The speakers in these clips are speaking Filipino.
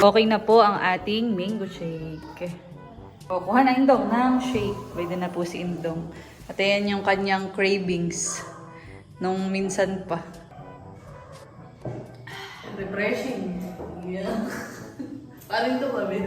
Okay na po ang ating mango shake. O, kuha na Indong ng shake. Pwede na po si Indong. At ayan yung kanyang cravings. Nung minsan pa. Refreshing. Yeah. Parang ito kami.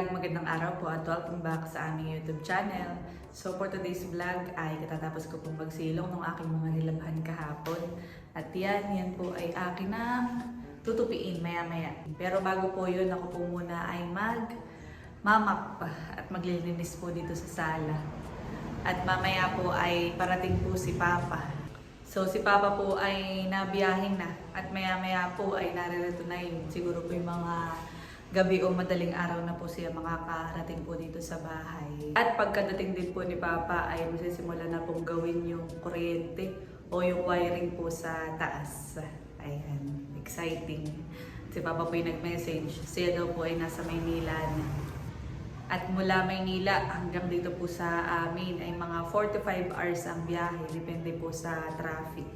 Kadalag, magandang araw po at welcome back sa aming YouTube channel. So for today's vlog ay katatapos ko pong magsilong ng aking mga nilabhan kahapon. At yan, yan po ay akin ng tutupiin maya maya. Pero bago po yun, ako po muna ay mag mamap at maglilinis po dito sa sala. At mamaya po ay parating po si Papa. So si Papa po ay nabiyahin na at maya maya po ay naririto na yun. Siguro po yung mga gabi o madaling araw na po siya makakarating po dito sa bahay. At pagkadating din po ni Papa ay masisimula na pong gawin yung kuryente o yung wiring po sa taas. Ayan, exciting. Si Papa po yung nag-message. Siya daw po ay nasa Maynila na. At mula Maynila hanggang dito po sa amin ay mga 45 hours ang biyahe. Depende po sa traffic.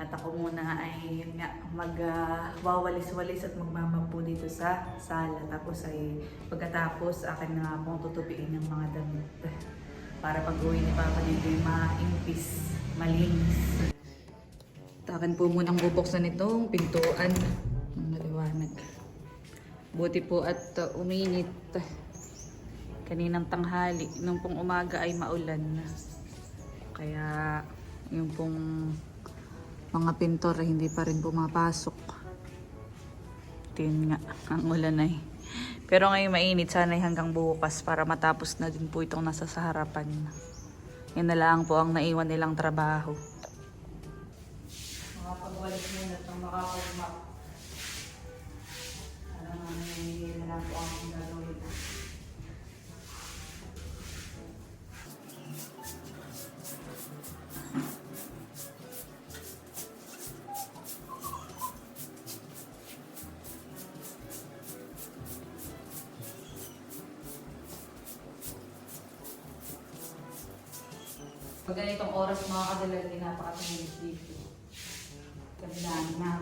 At ako muna ay magwawalis-walis at magmamap po dito sa sala. Tapos ay pagkatapos akin na nga pong tutupiin ng mga damit. Para pag uwi ni Papa dito yung maimpis, malinis. Takan po munang bubuksan itong pintuan. Ang maliwanag. Buti po at uh, uminit. Kaninang tanghali. Nung pong umaga ay maulan. Kaya yung pong mga pintor ay hindi pa rin pumapasok. Tingin nga, ang ulan ay. Pero ngayon mainit, sana hanggang bukas para matapos na din po itong nasa sa harapan. Yan na lang po ang naiwan nilang trabaho. Makapagwalis muna itong makapagmap. Pag ganitong oras mga kadalag, di napakatamilis dito. Kabilaan na.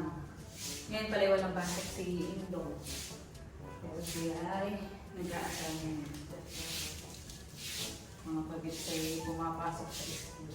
Ngayon pala walang basket si Indo. Pero siya ay nag-aasayan. Mga pagit ay pumapasok sa school.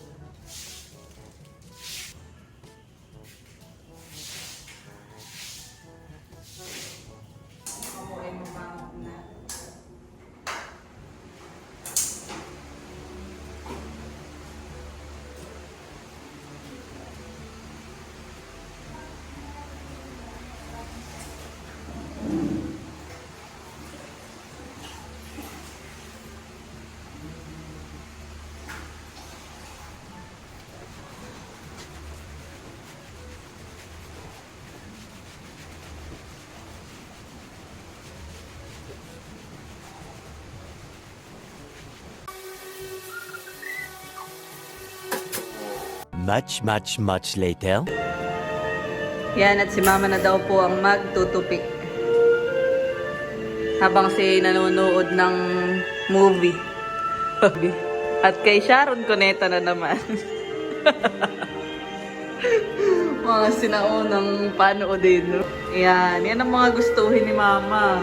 Much, much, much later. Yan, at si mama na daw po ang magtutupi. Habang si nanonood ng movie. at kay Sharon Cuneta na naman. mga sinaunang panoodin. No? Yan, yan ang mga gustuhin ni mama.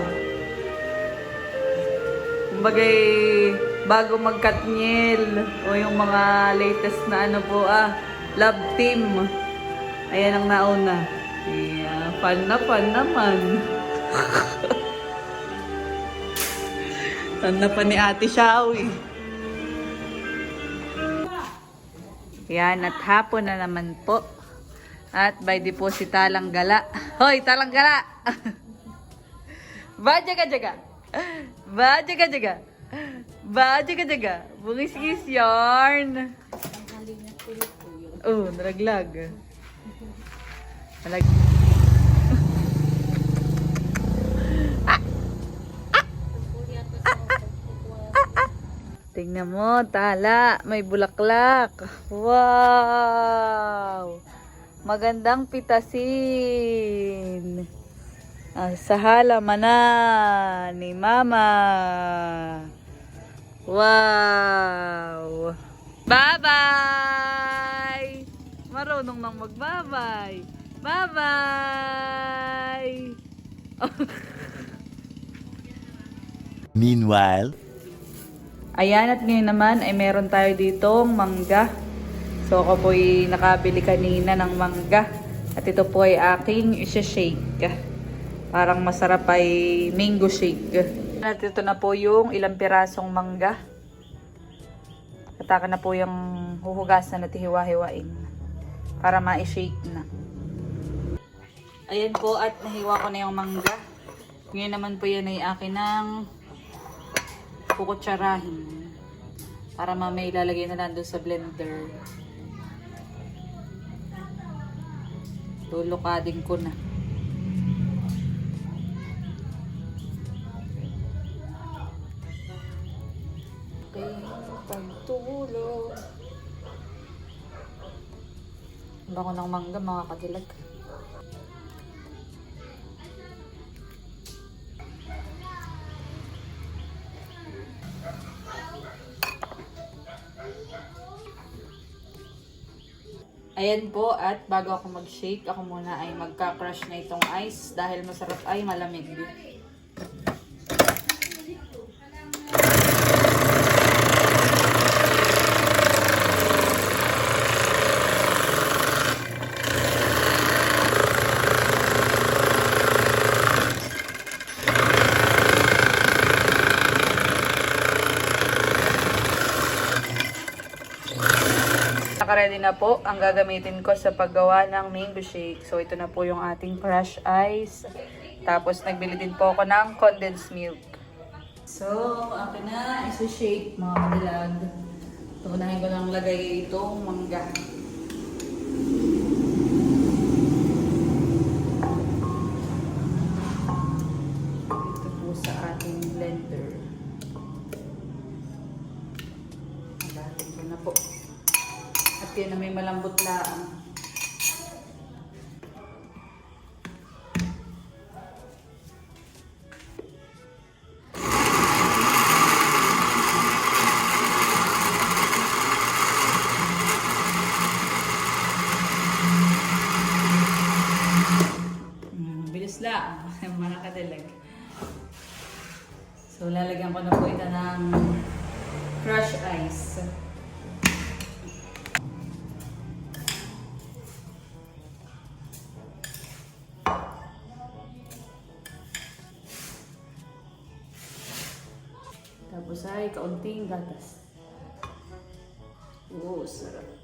Kumbagay, bago magkatnyel o yung mga latest na ano po ah, love team. Ayan ang nauna. Yeah, fun na fun naman. fun na pa ni Ate Shawi. Yan, at hapon na naman po. At by the po si Talang Gala. Hoy, Talang Gala! ba, jaga, jaga. Ba, jaga, jaga. Ba, Oh, nalaglag. Nalag... Tingnan mo, tala. May bulaklak. Wow! Magandang pitasin. Ang sahalaman na ni Mama. Wow! Bye-bye! Marunong nang mag-bye-bye. Bye-bye! Meanwhile, Ayan at ngayon naman ay meron tayo ditong mangga. So ako po ay nakabili kanina ng mangga. At ito po ay aking isa-shake. Parang masarap ay mango shake. At ito na po yung ilang pirasong mangga. Kataka na po yung huhugasan at hiwa-hiwain. Para ma-shake na. Ayan po at nahiwa ko na yung mangga. Ngayon naman po yan ay akin ng kukutsarahin para mamaya ilalagay na lang sa blender. Lulukadin ko na. Okay, pagtulog. Ang Bango ng mangga mga kadilag. Ayan po, at bago ako mag-shake, ako muna ay magka-crush na itong ice dahil masarap ay malamig. Nakaready na po ang gagamitin ko sa paggawa ng mango shake. So, ito na po yung ating crush ice. Tapos, nagbili din po ako ng condensed milk. So, akin na isa-shake mga kadilag. Tuunahin ko lang lagay itong mangga. May malambot lang. Mm, bilis lang. Mga. So, lalagyan ko na po ito ng crush ice. Tapos ay kaunting gatas. Oo, sarap.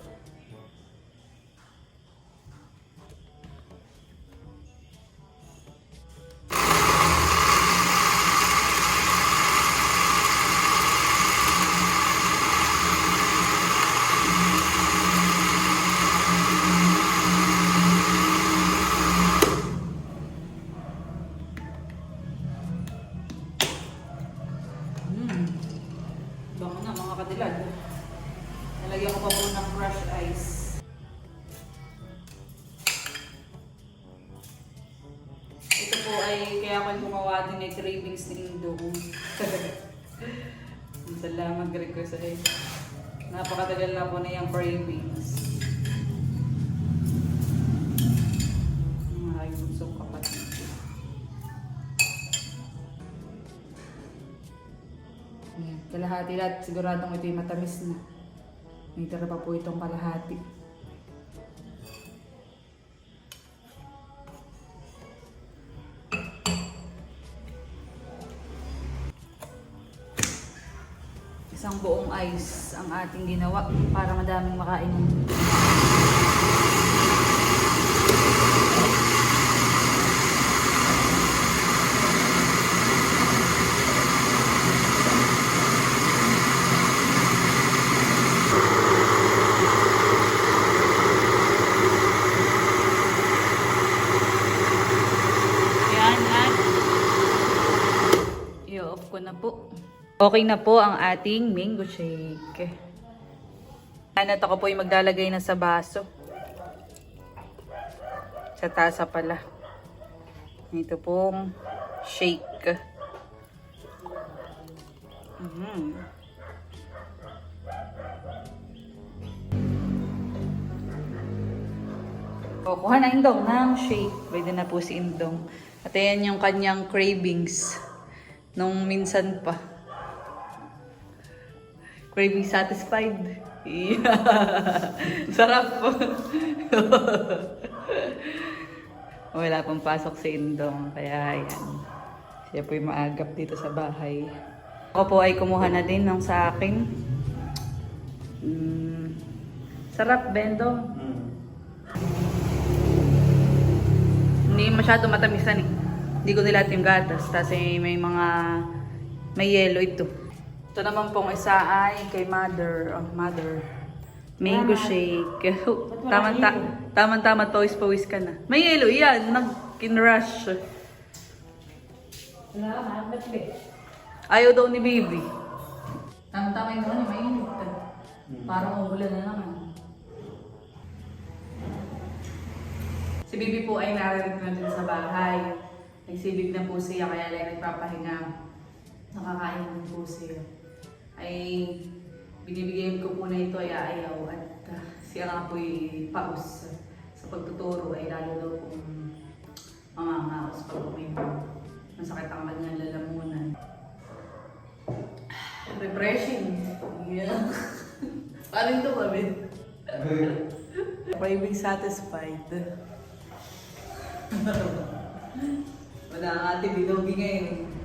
Ay kaya ako gumawa din ay cravings din doon. Salamat request ay. Napakatagal na po na yung cravings. Gusto kapatid. Kalahati lahat. Siguradong ito'y matamis na. May tira pa po itong kalahati. Buong ice ang ating ginawa para madaming makain. Yan at i-off ko na po. Okay na po ang ating mango shake. Yan at ako po yung maglalagay na sa baso. Sa tasa pala. Ito pong shake. Mhm. O, kuha na Indong ng shake. Pwede na po si Indong. At ayan yung kanyang cravings. Nung minsan pa. Craving satisfied. Yeah. Sarap po. Wala pang pasok si Indong. Kaya ayan. Siya po yung maagap dito sa bahay. Ako po ay kumuha na din ng sa akin. Mm, sarap, Bendong. Hindi masyado matamisan eh. Hindi ko nilat yung gatas. Tapos may mga may yellow ito. Ito naman pong isa ay kay mother. Oh, mother. Mango shake. Tama ta tama tama toys pawis ka na. May yellow yan. Ba? Ayaw daw ni baby. Tama tama yung ano, mainit. Parang umulan na naman. Si Bibi po ay narinig na din sa bahay. Nagsibig na po siya kaya lang nagpapahinga. Nakakain po siya. Ay binibigyan ko po na ito ay ayaw at ah, siya nga po'y paus sa pagtuturo ay lalo daw pong mangangaos pag may masakit ang kanyang lalamunan. Refreshing. Yeah. Parang ito Ben? Craving satisfied. Wala ang ate bilogi ngayon.